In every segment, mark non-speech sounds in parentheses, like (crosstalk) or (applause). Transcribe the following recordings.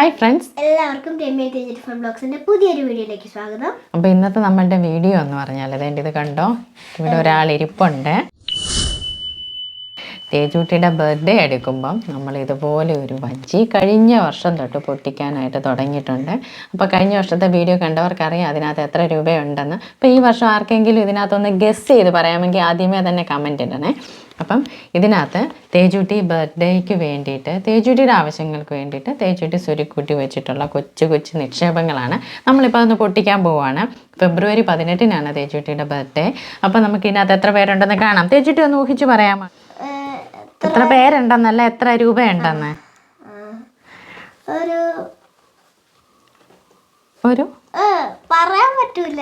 Hi friends എല്ലാവർക്കും Ramya തേജറ്റ് fun ബ്ലോഗ്സിന്റെ പുതിയൊരു വീഡിയോയിലേക്ക് സ്വാഗതം. അപ്പോൾ ഇന്നത്തെ നമ്മളുടെ വീഡിയോ എന്ന് പറഞ്ഞാൽ അതേണ്ട ഇത് കണ്ടോ? ഇവിടെ ഒരാൾ ഇരിപ്പുണ്ട്. തേജൂട്ടിയുടെ ബർത്ത്ഡേ എടുക്കുമ്പം നമ്മൾ ഇതുപോലെ ഒരു വഞ്ചി കഴിഞ്ഞ വർഷം തൊട്ട് പൊട്ടിക്കാനായിട്ട് തുടങ്ങിയിട്ടുണ്ട്. അപ്പോൾ കഴിഞ്ഞ വർഷത്തെ വീഡിയോ കണ്ടവർക്കറിയാം അതിനകത്ത് എത്ര രൂപയുണ്ടെന്ന്. അപ്പോൾ ഈ വർഷം ആർക്കെങ്കിലും ഇതിനകത്തൊന്ന് ഗസ് ചെയ്ത് പറയാമെങ്കിൽ ആദ്യമേ തന്നെ കമന്റ് ഇടണേ. അപ്പം ഇതിനകത്ത് തേജൂട്ടി ബർത്ത്ഡേക്ക് വേണ്ടിയിട്ട് തേജൂട്ടിയുടെ ആവശ്യങ്ങൾക്ക് വേണ്ടിയിട്ട് തേജൂട്ടി സുരുക്കൂട്ടി വെച്ചിട്ടുള്ള കൊച്ചു കൊച്ചു നിക്ഷേപങ്ങളാണ്. നമ്മളിപ്പോൾ അതൊന്ന് പൊട്ടിക്കാൻ പോവുകയാണ് ഫെബ്രുവരി പതിനെട്ടിനാണ് തേജൂട്ടിയുടെ ബർത്ത്ഡേ. അപ്പം നമുക്ക് ഇതിനകത്ത് എത്ര പേരുണ്ടെന്ന് കാണാം. തേജൂട്ടി ഒന്ന് ഊഹിച്ച് പറയാമോ? എത്ര പേരുണ്ടെന്നല്ല എത്ര രൂപയുണ്ടെന്ന്? ഒരു ഒരു? പറയാൻ പറ്റൂല.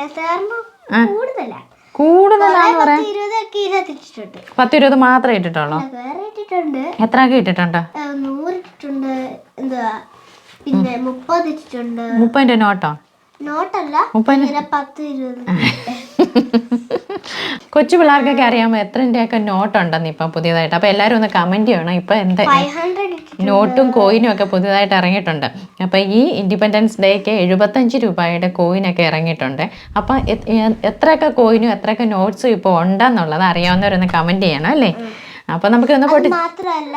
കൂടുതലാണ് കൂടുതല. പറയാൻ പറയാം പത്ത് ഇട്ടിട്ടുണ്ട് ഇരുപത് മാത്രമേ ഇട്ടിട്ടുള്ളൂ? വേറെ ഇട്ടിട്ടുണ്ട്. എത്ര ഒക്കെ ഇട്ടിട്ടുണ്ട് നൂറ് ഇട്ടിട്ടുണ്ട്. എന്തുവാ? പിന്നെ മുപ്പത് ഇട്ടിട്ടുണ്ട്. മുപ്പതിന്റെ നോട്ടോ? നോട്ടല്ല. പത്ത് ഇരുപത്. (laughs) കൊച്ചു പിള്ളേർക്കൊക്കെ അറിയാമോ എത്രന്റെയൊക്കെ നോട്ടുണ്ടെന്ന് ഇപ്പം പുതിയതായിട്ട്? അപ്പോൾ എല്ലാവരും ഒന്ന് കമന്റ് ചെയ്യണം. ഇപ്പം എന്താ നോട്ടും കോയിനും ഒക്കെ പുതിയതായിട്ട് ഇറങ്ങിയിട്ടുണ്ട്. അപ്പോൾ ഈ ഇൻഡിപെൻഡൻസ് ഡേക്ക് എഴുപത്തഞ്ച് രൂപയുടെ കോയിനൊക്കെ ഇറങ്ങിയിട്ടുണ്ട്. അപ്പോൾ എത്രയൊക്കെ കോയിനും എത്രയൊക്കെ നോട്ട്സും ഇപ്പോൾ ഉണ്ടെന്നുള്ളത് അറിയാവുന്നവരൊന്ന് കമന്റ് ചെയ്യണം അല്ലേ? അപ്പോൾ നമുക്ക് ഒന്ന് പൊട്ടി മാത്രല്ല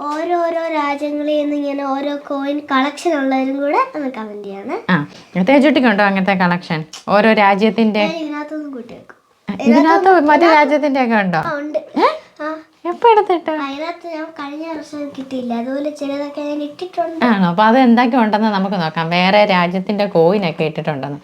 ഓരോരോ രാജ്യങ്ങളിൽ നിന്ന് ഇങ്ങനെ ഓരോ കോയിൻ കളക്ഷൻ ഉള്ളവരും കൂടെ ഒന്ന് കമന്റ് ചെയ്യാണ്. ആ തേജുട്ടിക്കുണ്ടോ അങ്ങനത്തെ കളക്ഷൻ ഓരോ രാജ്യത്തിന്റെ ഞാൻ ഇതിനകത്തൊന്നും കൂട്ടി വെക്കും ഇതിനകത്ത് മറ്റു രാജ്യത്തിന്റെ ഒക്കെ ഉണ്ടോ? ആ ഉണ്ട്. ആ. എപ്പോ എടുത്തിട്ട്? അതിനകത്ത് ഞാൻ കഴിഞ്ഞ വർഷം കിട്ടിയില്ല. അതുപോലെ ചിലതൊക്കെ ഞാൻ ഇട്ടിട്ടുണ്ട്. ആണോ? അപ്പോൾ അത് എന്തൊക്കെ ഉണ്ടെന്ന് നമുക്ക് നോക്കാം. വേറെ രാജ്യത്തിന്റെ കോയിനൊക്കെ ഇട്ടിട്ടുണ്ടെന്ന്.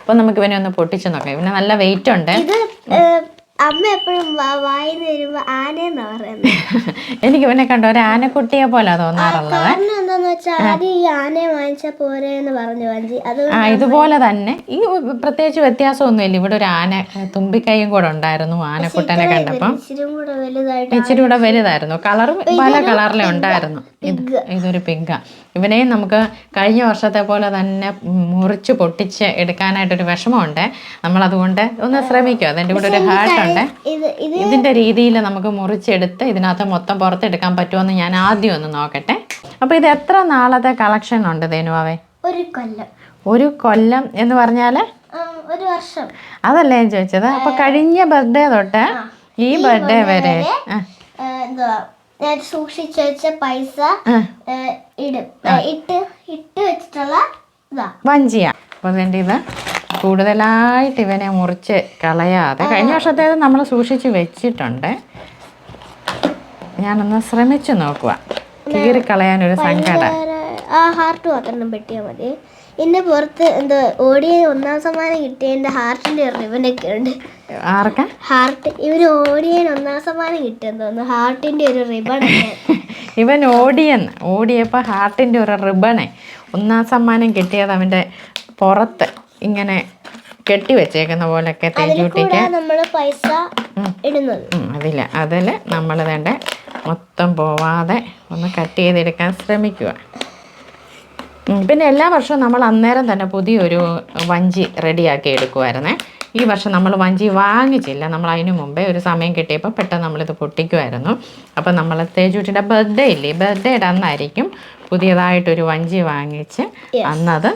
അപ്പൊ നമുക്ക് ഇവനെ ഒന്ന് പൊട്ടിച്ചു നോക്കാം. ഇവന് നല്ല വെയിറ്റ് ഉണ്ട്. ഇത് ഏഹ്, അമ്മ എപ്പോഴും വായിന്ന് വരുമ്പോ ആനയെന്നാ പറയുന്നത് (laughs) എനിക്ക് ഇവനെ കണ്ടോ ഒരു ആനക്കുട്ടിയെ പോലെ തോന്നാറുള്ളത്. കാരണം എന്താന്ന് വെച്ചാൽ ആദ്യം ഈ ആനയെ വാങ്ങിച്ച പോരെ എന്ന് പറഞ്ഞു വഞ്ചി. അത് ആ ഇതുപോലെ തന്നെ. ഈ പ്രത്യേകിച്ച് വ്യത്യാസമൊന്നുമില്ല. ഇവിടെ ഒരു ആന തുമ്പിക്കൈയും കൂടെ ഉണ്ടായിരുന്നു ആനക്കുട്ടനെ കണ്ടപ്പം. ഇച്ചിരി കൂടെ വലുതായിട്ട് ഇച്ചിരി കൂടെ വലുതായിരുന്നു. കളർ പല കളറിലും ഉണ്ടായിരുന്നു. ഇത് ഇതൊരു പിങ്ക. ഇവനെയും നമുക്ക് കഴിഞ്ഞ വർഷത്തെ പോലെ തന്നെ മുറിച്ച് പൊട്ടിച്ച് എടുക്കാനായിട്ടൊരു വിഷമമുണ്ട്. നമ്മളതുകൊണ്ട് ഒന്ന് ശ്രമിക്കും. അതിന്റെ കൂടെ ഒരു ഹാർട്ട് ഉണ്ട് ഇത് ഇത് ഇതിന്റെ രീതിയിൽ നമുക്ക് മുറിച്ചെടുത്ത് ഇതിനകത്ത് മൊത്തം പുറത്തെടുക്കാൻ പറ്റുമെന്ന് ഞാൻ ആദ്യം ഒന്ന് നോക്കട്ടെ. അപ്പോൾ ഇത് എത്ര നാളത്തെ കളക്ഷൻ ഉണ്ട് ധനുവാവേ ഒരു കൊല്ലം. ഒരു കൊല്ലം എന്ന് പറഞ്ഞാൽ ഒരു വർഷം. അതല്ലേ ഞാൻ ചോദിച്ചത്? അപ്പോൾ കഴിഞ്ഞ ബർത്ത്ഡേ തൊട്ട് ഈ ബർത്ത്ഡേ വരെ ഞാൻ സൂക്ഷിച്ചു വെച്ച പൈസ ഇടും. ഇട്ട് ഇട്ട് വെച്ചിട്ടുള്ള വഞ്ചിയ. അപ്പോൾ ഇത് കൂടുതലായിട്ട് ഇവനെ മുറിച്ച് കളയാതെ കഴിഞ്ഞ വർഷത്തേത് നമ്മൾ സൂക്ഷിച്ച് വെച്ചിട്ടുണ്ട്. ഞാനൊന്ന് ശ്രമിച്ചു നോക്കുക കീറി കളയാൻ സങ്കടം. വേറെ ആ ഹാർട്ട് മാത്രം പെട്ടിയാൽ മതി. ഇതിന്റെ പുറത്ത് എന്തോ ഓടിയ ഒന്നാം സമ്മാനം കിട്ടിയതിന്റെ ഹാർട്ടിന്റെ ഒരു റിബനൊക്കെ ഉണ്ട്. ആർക്കാ? ഹാർട്ട് ഇവന് ഓടിയൻ ഒന്നാം സമ്മാനം കിട്ടിയെന്ന് തോന്നുന്നു. ഹാർട്ടിന്റെ ഒരു റിബൺ. (laughs) ഇവൻ ഓടിയെന്ന്. ഓടിയപ്പോൾ ഹാർട്ടിന്റെ ഒരു റിബണെ. ഒന്നാം സമ്മാനം കിട്ടിയത് അവന്റെ പുറത്ത്. ഇങ്ങനെ കെട്ടി വെച്ചേക്കുന്ന പോലൊക്കെ തേജൂട്ടിക്ക് കൂടെ നമ്മൾ പൈസ ഇടുന്നത്. അതില്ല അതിൽ നമ്മൾ വേണ്ട മൊത്തം പോവാതെ ഒന്ന് കട്ട് ചെയ്തെടുക്കാൻ ശ്രമിക്കുക. പിന്നെ എല്ലാ വർഷവും നമ്മൾ അന്നേരം തന്നെ പുതിയൊരു വഞ്ചി റെഡിയാക്കി എടുക്കുമായിരുന്നേ ഈ വർഷം നമ്മൾ വഞ്ചി വാങ്ങിച്ചില്ല. നമ്മൾ അതിനു മുമ്പേ ഒരു സമയം കിട്ടിയപ്പോൾ പെട്ടെന്ന് നമ്മളിത് പൊട്ടിക്കുമായിരുന്നു അപ്പോൾ നമ്മൾ തേജൂട്ടിന്റെ ബർത്ത്ഡേ ഇല്ലേ? ബർത്ത്ഡേയുടെ അന്നായിരിക്കും പുതിയതായിട്ടൊരു വഞ്ചി വാങ്ങിച്ച് അന്നത്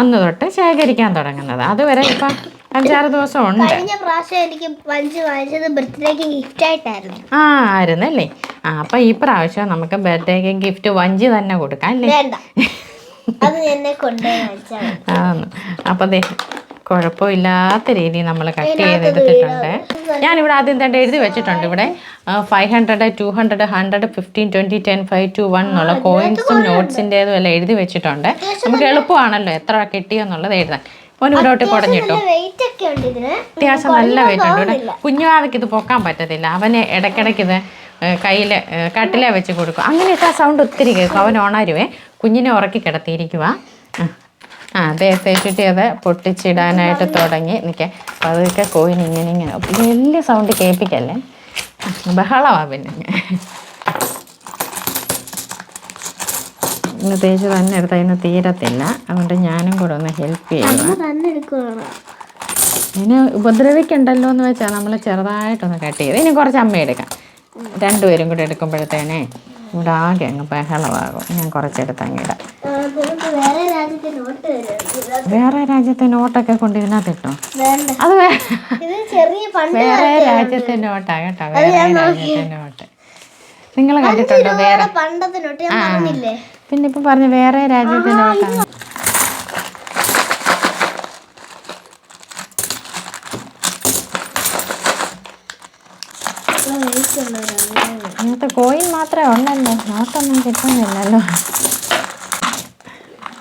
അന്ന് തൊട്ട് ശേഖരിക്കാൻ തുടങ്ങുന്നത്. അതുവരെ ഇപ്പം അഞ്ചാറ് ദിവസം ഉണ്ട് കഴിഞ്ഞ പ്രാവശ്യം എനിക്ക് വഞ്ചി വാങ്ങിച്ചത് ബർത്ത്ഡേക്ക് ഗിഫ്റ്റ് ആയിട്ടായിരുന്നു. ആ ആയിരുന്നല്ലേ? ആ അപ്പൊ ഈ പ്രാവശ്യം നമുക്ക് ബർത്ത്ഡേക്ക് ഗിഫ്റ്റ് വഞ്ചി തന്നെ കൊടുക്കാം അല്ലേ? അത് എന്നെ കൊണ്ടുപോയി അപ്പൊ. ദേ കുഴപ്പമില്ലാത്ത രീതിയിൽ നമ്മൾ കട്ട് ചെയ്ത് ചെയ്തെടുത്തിട്ടുണ്ട്. ഞാനിവിടെ ആദ്യം തന്നെ എഴുതി വെച്ചിട്ടുണ്ട് ഇവിടെ five hundred two hundred hundred fifteen twenty ten five two one എന്നുള്ള കോയിൻസും നോട്ട്സിന്റെതും എല്ലാം എഴുതി വെച്ചിട്ടുണ്ട്. നമുക്ക് എളുപ്പമാണല്ലോ എത്ര കിട്ടിയെന്നുള്ളത് എഴുതാൻ. ഒന്നിവിടോട്ട് കുടഞ്ഞിട്ടോ അത്യാവശ്യം നല്ല വെയിറ്റ് ഉണ്ട് ഇവിടെ. കുഞ്ഞുവാവയ്ക്ക് ഇത് പൊക്കാൻ പറ്റത്തില്ല. അവന് ഇടയ്ക്കിടയ്ക്ക് ഇത് കയ്യിൽ കട്ടില വെച്ച് കൊടുക്കും. അങ്ങനെയൊക്കെ ആ സൗണ്ട് ഒത്തിരി കേൾക്കും. അവൻ ഓണാരുവേ കുഞ്ഞിനെ ഉറക്കി കിടത്തിയിരിക്കുക ആ അതെ ടി അത് പൊട്ടിച്ചിടാനായിട്ട് തുടങ്ങി. നിൽക്കെ അതൊക്കെ കോയിൻ ഇങ്ങനെ ഇങ്ങനെ. വലിയ സൗണ്ട് കേൾപ്പിക്കല്ലേ? ബഹളമാ പിന്നെ. ഇന്ന് തേച്ച് തന്നെ എടുത്ത് അതിന് തീരത്തില്ല. അതുകൊണ്ട് ഞാനും കൂടെ ഒന്ന് ഹെൽപ്പ് ചെയ്യുക ഇതിനെ ഉപദ്രവിക്കണ്ടല്ലോ എന്ന് വെച്ചാൽ നമ്മൾ ചെറുതായിട്ടൊന്ന് കട്ട് ചെയ്ത് ഇനി കുറച്ച് അമ്മ എടുക്കാം. രണ്ടുപേരും കൂടെ എടുക്കുമ്പോഴത്തേനെ ഇവിടെ ആകെ അങ്ങ് ബഹളമാകും. ഞാൻ കുറച്ചെടുത്ത് അങ്ങിടാം വേറെ രാജ്യത്തെ നോട്ടൊക്കെ കൊണ്ടിരുന്നാ കിട്ടും അത് വേറെ രാജ്യത്തെ നോട്ടാ കേട്ടോ. വേറെ രാജ്യത്തെ നോട്ട്. നിങ്ങൾ കണ്ടിട്ടുണ്ടോ വേറെ? പണ്ടത്തെ നോട്ട് പിന്നെ ഇപ്പൊ പറഞ്ഞ വേറെ രാജ്യത്തെ നോട്ടാണ് ഇത്ര weight ഉള്ളവരാണ്. ഇന്നത്തെ ഉള്ളല്ലോ നോട്ടൊന്നും കിട്ടുന്നില്ലല്ലോ.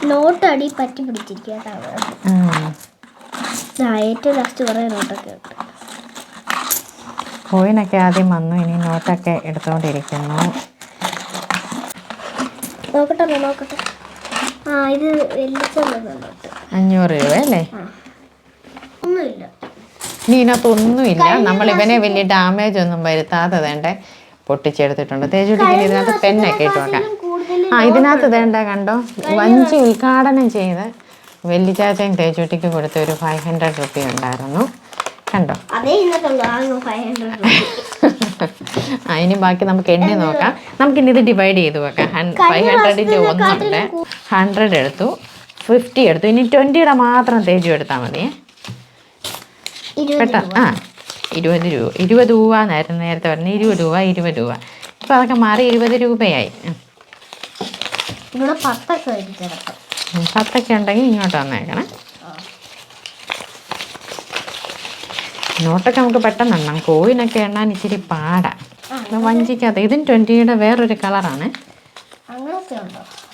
നോട്ട് അടി പറ്റി പിടിച്ചിരിക്കുക ഏറ്റവും ലാസ്റ്റ് കുറേ നോട്ടൊക്കെ ഉണ്ട്. കോയിനൊക്കെ ആദ്യം വന്നു ഇനി നോട്ടൊക്കെ എടുത്തുകൊണ്ടിരിക്കുന്നു നോക്കട്ടെ നോക്കട്ടെ. ആ ഇത് അഞ്ഞൂറ് രൂപ അല്ലേ? ഒന്നുമില്ല. ഇനി ഇതിനകത്തൊന്നുമില്ല. നമ്മൾ ഇവനെ വലിയ ഡാമേജ് ഒന്നും വരുത്താതെ വേണ്ടേ. പൊട്ടിച്ചെടുത്തിട്ടുണ്ട്. തേജുട്ടിക്ക് ഇതിനകത്ത് പെന്നൊക്കെ ഇട്ട് വെക്കാം ആ ഇതിനകത്ത് ഇതേണ്ട കണ്ടോ? വഞ്ചി ഉദ്ഘാടനം ചെയ്ത് വെല്ലിച്ചാച്ചയും തേജുട്ടിക്ക് കൊടുത്ത ഒരു ഫൈവ് ഹൺഡ്രഡ് റുപ്പി ഉണ്ടായിരുന്നു. കണ്ടോ? ആ ഇനി ബാക്കി നമുക്ക് എണ്ണി നോക്കാം. നമുക്ക് ഇനി ഇത് ഡിവൈഡ് ചെയ്ത് വെക്കാം. ഫൈവ് ഹൺഡ്രഡിന്റെ ഒന്നുണ്ട്. ഹൺഡ്രഡ് എടുത്തു. ഫിഫ്റ്റി എടുത്തു. ഇനി ട്വന്റിയുടെ മാത്രം തേജു എടുത്താൽ മതി. പെട്ടെന്ന്. ആ ഇരുപത് രൂപ. ഇരുപത് രൂപ എന്നായിരുന്നു നേരത്തെ പറഞ്ഞത്. ഇരുപത് രൂപ ഇരുപത് രൂപ. ഇപ്പം അതൊക്കെ മാറി ഇരുപത് രൂപയായി. ഇവിടെ പത്തൊക്കെ ഉണ്ടെങ്കിൽ ഇങ്ങോട്ട് വന്നേക്കണം. നോട്ടൊക്കെ നമുക്ക് പെട്ടെന്ന് എണ്ണാം. കോയിനൊക്കെ എണ്ണാൻ ഇച്ചിരി പാടാ. വഞ്ചിക്കാത്ത ഇതും ട്വന്റിയുടെ വേറൊരു കളറാണ്.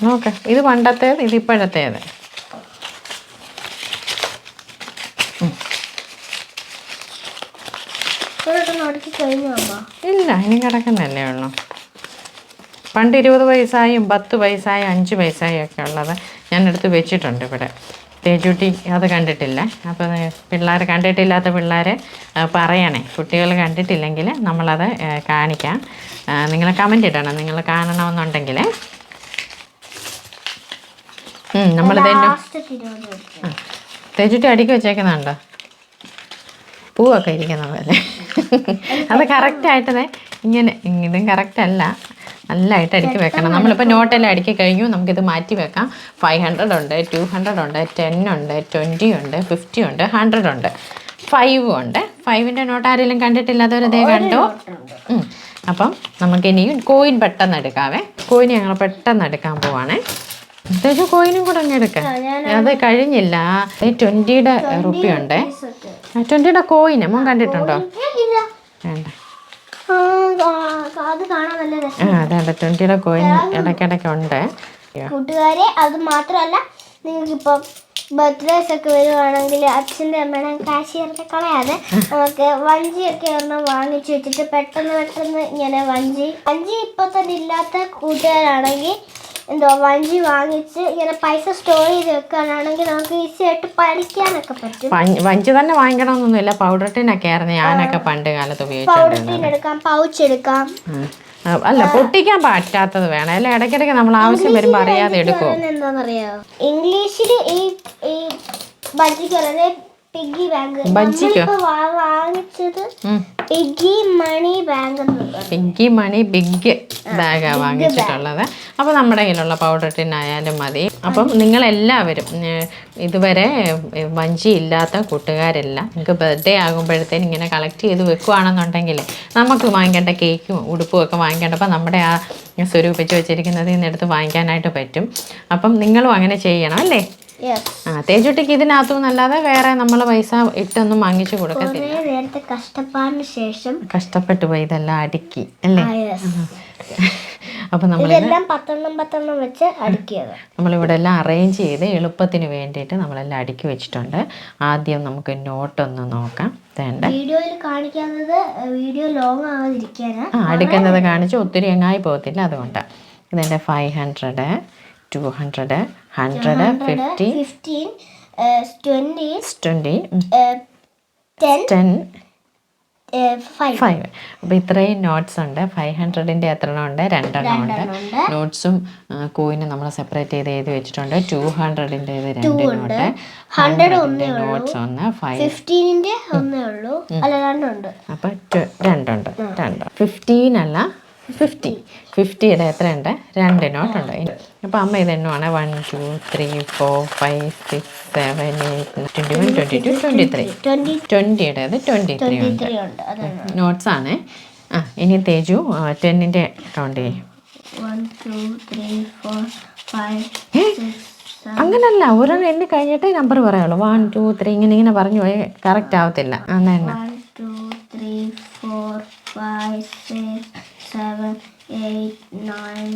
നോക്ക് ഇത് പണ്ടത്തേത് ഇത് ഇപ്പോഴത്തേത് ഇതൊക്കെ നോട്ടിക്ക് കഴിഞ്ഞു ഇല്ല ഇനി കിടക്കുന്നല്ലേ ഉള്ളൂ. പണ്ട് ഇരുപത് പൈസയും പത്ത് പൈസയും അഞ്ച് പൈസയും ഒക്കെ ഉള്ളത് ഞാൻ എടുത്ത് വെച്ചിട്ടുണ്ട് ഇവിടെ. തേജൂട്ടി അത് കണ്ടിട്ടില്ല. അപ്പോൾ പിള്ളേർ കണ്ടിട്ടില്ലാത്ത പിള്ളേർ പറയണേ. കുട്ടികൾ കണ്ടിട്ടില്ലെങ്കിൽ നമ്മളത് കാണിക്കാം. നിങ്ങൾ കമന്റ് ഇടണം. നിങ്ങൾ കാണണമെന്നുണ്ടെങ്കിൽ. നമ്മളിത് തേജുട്ടി അടുക്കി വെച്ചേക്കുന്നുണ്ടോ? പൂവൊക്കെ ഇരിക്കുന്നതല്ലേ അത് കറക്റ്റായിട്ട് ദേ ഇങ്ങനെ ഇതും കറക്റ്റല്ല നല്ലതായിട്ട് അടുക്കി വെക്കണം. നമ്മളിപ്പോൾ നോട്ടെല്ലാം അടുക്കി കഴിഞ്ഞു. നമുക്കിത് മാറ്റി വെക്കാം. ഫൈവ് ഹൺഡ്രഡ് ഉണ്ട് ടു ഹൺഡ്രഡ് ഉണ്ട് ടെൻ ഉണ്ട് ട്വന്റി ഉണ്ട് ഫിഫ്റ്റി ഉണ്ട് ഹൺഡ്രഡ് ഉണ്ട്. ഫൈവും ഉണ്ട്. ഫൈവിന്റെ നോട്ട് ആരെങ്കിലും കണ്ടിട്ടില്ലാത്തവർ അതേ കണ്ടോ? അപ്പം നമുക്ക് ഇനിയും കോയിൻ പെട്ടെന്ന് എടുക്കാവേ. കോയിൻ ഞങ്ങൾ പെട്ടെന്ന് എടുക്കാൻ പോവാണേ. അത്യാവശ്യം കോയിനും കൂടെ അങ്ങ് എടുക്കാം. അത് കഴിഞ്ഞില്ല. ട്വന്റിയുടെ റുപ്പി ഉണ്ട്. ട്വന്റിയുടെ കോയിന്. മോൻ കണ്ടിട്ടുണ്ടോ? വേണ്ട. ആ, ആ, അത് കാണാൻ നല്ല രസം. ആ അതെ ട്വന്റിയുടെ കോയിൻ ഇടയ്ക്കിടയ്ക്ക് ഉണ്ട്. കൂട്ടുകാരെ അത് മാത്രമല്ല നിങ്ങൾക്കിപ്പം ബർത്ത്ഡേസ് ഒക്കെ വരുവാണെങ്കിൽ അച്ഛന്റെ അമ്മയുടെ കാശിയൊക്കെ കളയാതെ നമുക്ക് വഞ്ചിയൊക്കെ ഒരെണ്ണം വാങ്ങിച്ചു വെച്ചിട്ട് പെട്ടെന്ന് പെട്ടെന്ന് ഇങ്ങനെ വഞ്ചി. വഞ്ചി ഇപ്പൊ തന്നെ ഇല്ലാത്ത കൂട്ടുകാരാണെങ്കിൽ എന്തോ വഞ്ചി വാങ്ങിച്ച് ഇങ്ങനെ പൈസ സ്റ്റോർ ചെയ്ത് വെക്കാനാണെങ്കിൽ നമുക്ക് ഈസി ആയിട്ട് പഠിക്കാനൊക്കെ പറ്റും. വഞ്ചി- തന്നെ വാങ്ങിക്കണമെന്നൊന്നുമില്ല. പൗഡർ ടിന്നൊക്കെ ആയിരുന്നു. ഞാനൊക്കെ പണ്ട് കാലത്ത് പൗഡർ എടുക്കാം പൗച്ച് എടുക്കാം. അല്ല പൊട്ടിക്കാൻ പറ്റാത്തത് വേണം. അല്ലെ ഇടയ്ക്കിടയ്ക്ക് നമ്മൾ ആവശ്യം വരുമ്പോൾ അറിയാതെ എടുക്കും പറയുന്നത് എന്താണെന്നറിയോ? ഇംഗ്ലീഷിൽ ഈ ഈ പറയുന്നത് പിഗ്ഗി ബാങ്ക് വാങ്ങിച്ചത് piggy money bank piggy money big ബാഗാണ് വാങ്ങിച്ചിട്ടുള്ളത്. അപ്പോൾ നമ്മുടെ കയ്യിലുള്ള പൗഡർ ടിൻ ആയാലും മതി. അപ്പം നിങ്ങളെല്ലാവരും എല്ലാവരും ഇതുവരെ വഞ്ചി ഇല്ലാത്ത കൂട്ടുകാരെല്ലാം നിങ്ങൾക്ക് ബർത്ത്ഡേ ആകുമ്പോഴത്തേന് ഇങ്ങനെ കളക്ട് ചെയ്ത് വെക്കുകയാണെന്നുണ്ടെങ്കിൽ നമുക്ക് വാങ്ങിക്കേണ്ട കേക്കും ഉടുപ്പും ഒക്കെ വാങ്ങിക്കേണ്ടപ്പോൾ നമ്മുടെ ആ സ്വരൂപിച്ച് വെച്ചിരിക്കുന്നത് ഇന്നെടുത്ത് വാങ്ങിക്കാനായിട്ട് പറ്റും. അപ്പം നിങ്ങളും അങ്ങനെ ചെയ്യണം അല്ലേ? ആ തേജുട്ടിക്ക് ഇതിനകത്തും അല്ലാതെ വേറെ നമ്മൾ പൈസ ഇട്ടൊന്നും വാങ്ങിച്ചു കൊടുക്കത്തില്ല. കുറേ നേരത്തെ കഷ്ടപ്പാടിന് ശേഷം കഷ്ടപ്പെട്ടു പോയി ഇതെല്ലാം അടുക്കി അല്ലേ? അപ്പൊ. നമ്മൾ ഇതെല്ലാം പത്തെണ്ണം പത്തെണ്ണം വെച്ച് അടുക്കിയത്. നമ്മളിവിടെ എല്ലാം അറേഞ്ച് ചെയ്ത് എളുപ്പത്തിന് വേണ്ടിയിട്ട് നമ്മളെല്ലാം അടുക്കി വെച്ചിട്ടുണ്ട്. ആദ്യം നമുക്ക് നോട്ട് ഒന്ന് നോക്കാം. വേണ്ട. വീഡിയോയിൽ കാണിക്കാത്തത് വീഡിയോ ലോങ് ആവാതിരിക്കാനാ. ആ അടുക്കുന്നത് കാണിച്ച് ഒത്തിരി എങ്ങായി പോകത്തില്ല അതുകൊണ്ടാണ് ഇതെന്റെ five hundred two hundred hundred fifty fifteen twenty twenty ten five അപ്പോൾ ഇത്രയും നോട്ട്സ് ഉണ്ട്. ഫൈവ് ഹൺഡ്രഡിന്റെ എത്ര എണ്ണം ഉണ്ട്? രണ്ടെണ്ണം ഉണ്ട്. നോട്ട്സും കോയിനും നമ്മൾ സെപ്പറേറ്റ് ചെയ്ത് എഴുതി വെച്ചിട്ടുണ്ട്. ടു ഹൺഡ്രഡിന്റെ ഇത് രണ്ട് നോട്ട് ഹൺഡ്രഡിന്റെ നോട്ട്സ് ഒന്ന് ഫൈവ് ഫിഫ്റ്റീനിന്റെ ഒന്നേ ഉള്ളൂ. അല്ല രണ്ടുണ്ട്. അപ്പോൾ രണ്ടുണ്ട്. രണ്ട്. ഫിഫ്റ്റീൻ അല്ല ഫിഫ്റ്റി ഫിഫ്റ്റിയുടെ എത്രയുണ്ട് രണ്ട് നോട്ടുണ്ട് അപ്പോൾ അമ്മ ഇത് എണ്ണുവാണ്? One two three four five six seven eight twenty one twenty two twenty three ട്വന്റിയുടേത് twenty three ഉണ്ട്. ത്രീ ഉണ്ട്. അതാണ് നോട്ട്സ് ആണ്. ആ ഇനി തേജു ടെന്നിന്റെ കൗണ്ട് ചെയ്യും. അങ്ങനല്ല. ഒരെണ്ണം എണ്ണി കഴിഞ്ഞിട്ടേ നമ്പർ പറയുള്ളൂ. വൺ ടു ത്രീ ഇങ്ങനെ ഇങ്ങനെ പറഞ്ഞു പോയി കറക്റ്റ് ആവത്തില്ല. അന്നെ two three four five six seven eight nine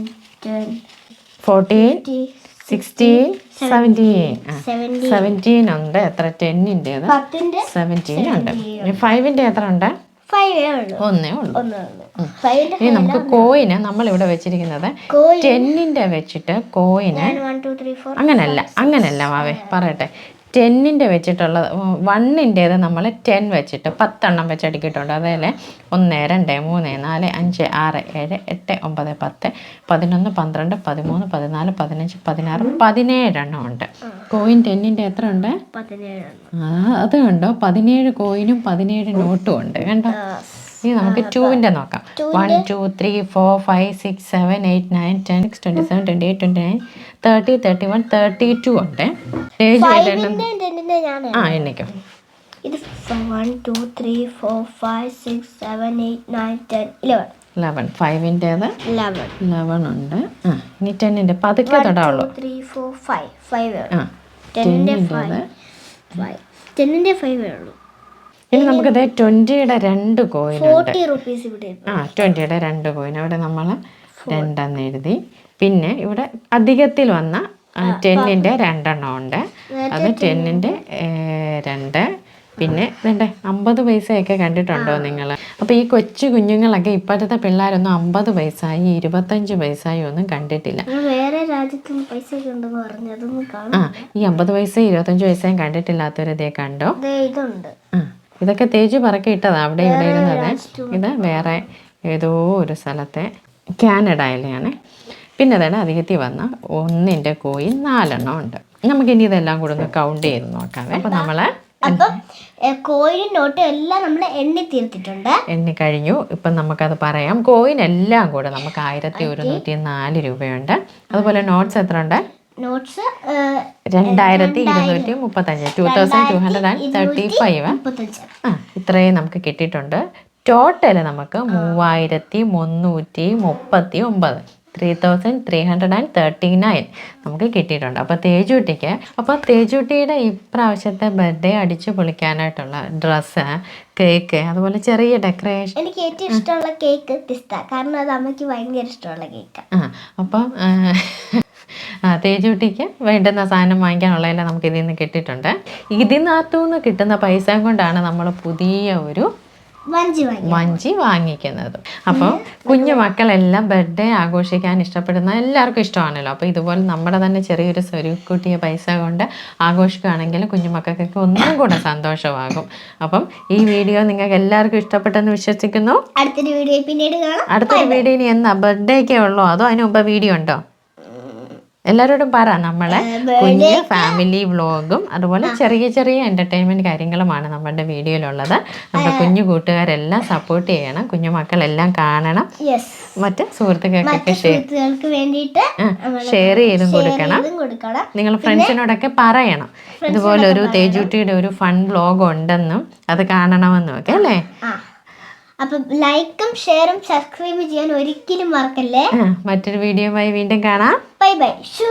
ten fourteen sixteen seventeen seventy seventeen ഉണ്ട്. എത്ര? ടെന്നിന്റേത് പത്തിന്റെ? സെവന്റീൻ ഉണ്ട്. ഫൈവിന്റെ എത്ര ഉണ്ട്? ഉള്ളൂ. ഒന്നേ ഇനി നമുക്ക് കോയിന് നമ്മളിവിടെ വെച്ചിരിക്കുന്നത് ടെന്നിന്റെ ടെന്നിന്റെ വെച്ചിട്ട് കോയിന് അങ്ങനല്ല അങ്ങനല്ല വാവേ പറയട്ടെ. ടെന്നിന്റെ വെച്ചിട്ടുള്ളത് വണ്ണിന്റേത് നമ്മൾ ടെൻ വെച്ചിട്ട് പത്തെണ്ണം വെച്ച് അടുക്കിയിട്ടുണ്ട്. അതേലെ ഒന്ന് രണ്ട് മൂന്ന് നാല് അഞ്ച് ആറ് ഏഴ് എട്ട് ഒമ്പത് പത്ത് പതിനൊന്ന് പന്ത്രണ്ട് പതിമൂന്ന് പതിനാല് പതിനഞ്ച് പതിനാറ് പതിനേഴെണ്ണം ഉണ്ട്. കോയിൻ ടെന്നിന്റെ എത്ര ഉണ്ട്? അത് കണ്ടോ? പതിനേഴ് കോയിനും പതിനേഴ് നോട്ടും ഉണ്ട്. കണ്ടോ? ഇനി നമുക്ക് ടൂവിന്റെ നോക്കാം. One two three four five six seven eight nine ten six twenty seven twenty eight twenty nine thirty thirty one thirty two ഉണ്ട് ഏജ് ആ എണ്ണിക്കും. ഇത് one two three four five six seven eight nine ten eleven eleven ഫൈവിന്റേത് eleven eleven ഉണ്ട്. ആ ഇനി ടെന്നിന്റെ പതുക്കെ തൊടാവുള്ളൂ ത്രീ ഫോർ ഫൈവ് ഫൈവ് ആ ടെന്നിന്റേത്? ടെന്നിന്റെ ഫൈവേ ഉള്ളൂ. ഇനി നമുക്കിത് ട്വന്റിയുടെ രണ്ട് കോയിൻ. ആ ട്വന്റിയുടെ രണ്ട് കോയിൻ അവിടെ നമ്മൾ രണ്ടെന്ന് എഴുതി. പിന്നെ ഇവിടെ അധികത്തിൽ വന്ന ടെന്നിന്റെ രണ്ടെണ്ണം ഉണ്ട്. അത് ടെന്നിന്റെ രണ്ട്. പിന്നെ വേണ്ടേ അമ്പത് പൈസയൊക്കെ കണ്ടിട്ടുണ്ടോ നിങ്ങൾ അപ്പോൾ ഈ കൊച്ചു കുഞ്ഞുങ്ങളൊക്കെ ഇപ്പോഴത്തെ പിള്ളേരൊന്നും അമ്പത് പൈസയായി ഇരുപത്തഞ്ച് പൈസയായി ഒന്നും കണ്ടിട്ടില്ല. വേറെ രാജ്യത്തും പൈസ ഉണ്ടെന്ന് ആ ഈ അമ്പത് പൈസ ഇരുപത്തഞ്ച് പൈസയും കണ്ടിട്ടില്ലാത്തവരതേ കണ്ടോ? ഇതുണ്ട്. ആ. ഇതൊക്കെ തേജ് പറക്കി ഇട്ടതാ അവിടെ ഇവിടെ ഇരുന്നത്. ഇത് വേറെ ഏതോ ഒരു സ്ഥലത്തെ കാനഡയിലെയാണ് പിന്നെ അതാണ് അധികത്തിൽ വന്ന ഒന്നിന്റെ കോയിൻ നാലെണ്ണം ഉണ്ട്. നമുക്ക് ഇനി ഇതെല്ലാം കൂടെ ഒന്ന് കൗണ്ട് ചെയ്ത് നോക്കാം അപ്പം നമ്മളെ അപ്പം കോയിനും നോട്ടും എല്ലാം നമ്മൾ എണ്ണി തീർത്തിട്ടുണ്ട്. എണ്ണി കഴിഞ്ഞു. ഇപ്പം നമുക്കത് പറയാം. കോയിൻ എല്ലാം കൂടെ നമുക്ക് ആയിരത്തി ഒരുന്നൂറ്റി നാല് രൂപയുണ്ട്. അതുപോലെ നോട്ട്സ് എത്ര ഉണ്ട് നോട്ട്സ് രണ്ടായിരത്തി ഇരുന്നൂറ്റി മുപ്പത്തഞ്ച്. Two thousand two hundred and thirty five ആ? ഇത്രയും നമുക്ക് കിട്ടിയിട്ടുണ്ട്. ടോട്ടൽ നമുക്ക് മൂവായിരത്തി മുന്നൂറ്റി മുപ്പത്തി ഒമ്പത് three thousand three hundred and thirty nine നമുക്ക് കിട്ടിയിട്ടുണ്ട്. അപ്പോൾ തേജുട്ടിക്ക് അപ്പോൾ തേജുട്ടിയുടെ ഇപ്രാവശ്യത്തെ ബർത്ത്ഡേ അടിച്ചു പൊളിക്കാനായിട്ടുള്ള ഡ്രസ്സ് കേക്ക് അതുപോലെ ചെറിയ ഡെക്കറേഷൻ എനിക്ക് ഏറ്റവും ഇഷ്ടമുള്ള കേക്ക് പിസ്ത കാരണം അത് അമ്മയ്ക്ക് ഭയങ്കര ഇഷ്ടമുള്ള കേക്ക് ആ. അപ്പം തേജുട്ടിക്ക് വേണ്ടുന്ന സാധനം വാങ്ങിക്കാനുള്ളതെല്ലാം നമുക്ക് ഇതിൽ നിന്ന് കിട്ടിയിട്ടുണ്ട്. ഇതിനകത്തു നിന്ന് കിട്ടുന്ന പൈസ കൊണ്ടാണ് നമ്മൾ പുതിയ ഒരു വഞ്ചി വാങ്ങിക്കുന്നത്. അപ്പോൾ കുഞ്ഞു മക്കളെല്ലാം ബർത്ത്ഡേ ആഘോഷിക്കാൻ ഇഷ്ടപ്പെടുന്ന എല്ലാവർക്കും ഇഷ്ടമാണല്ലോ. അപ്പോൾ ഇതുപോലെ നമ്മുടെ തന്നെ ചെറിയൊരു സ്വരുക്കൂട്ടിയ പൈസ കൊണ്ട് ആഘോഷിക്കുകയാണെങ്കിൽ കുഞ്ഞു മക്കൾക്കൊക്കെ ഒന്നും കൂടെ സന്തോഷമാകും. അപ്പം ഈ വീഡിയോ നിങ്ങൾക്ക് എല്ലാവർക്കും ഇഷ്ടപ്പെട്ടെന്ന് വിശ്വസിക്കുന്നു. അടുത്തൊരു വീഡിയോ പിന്നീട് അടുത്തൊരു വീഡിയോ ഇനി എന്നാ? ബർത്ത്ഡേക്കേ ഉള്ളോ? അതോ അതിന് മുമ്പ് വീഡിയോ ഉണ്ടോ? എല്ലാവരോടും പറ നമ്മളെ കുഞ്ഞ് ഫാമിലി വ്ളോഗും അതുപോലെ ചെറിയ ചെറിയ എന്റർടൈൻമെന്റ് കാര്യങ്ങളുമാണ് നമ്മുടെ വീഡിയോയിലുള്ളത്. നമ്മുടെ കുഞ്ഞു കൂട്ടുകാരെല്ലാം സപ്പോർട്ട് ചെയ്യണം. കുഞ്ഞു മക്കളെല്ലാം കാണണം. മറ്റ് സുഹൃത്തുക്കൾക്കൊക്കെ ഷെയർ ചെയ്തും കൊടുക്കണം. നിങ്ങൾ ഫ്രണ്ട്സിനോടൊക്കെ പറയണം. ഇതുപോലെ ഒരു തേജുട്ടിയുടെ ഒരു ഫൺ വ്ളോഗ് ഉണ്ടെന്നും അത് കാണണമെന്നും ഒക്കെ അല്ലേ അപ്പം ലൈക്കും ഷെയറും സബ്സ്ക്രൈബ് ചെയ്യാൻ ഒരിക്കലും മറക്കല്ലേ? മറ്റൊരു വീഡിയോയുമായി വീണ്ടും കാണാം. Bye bye. ഷൂ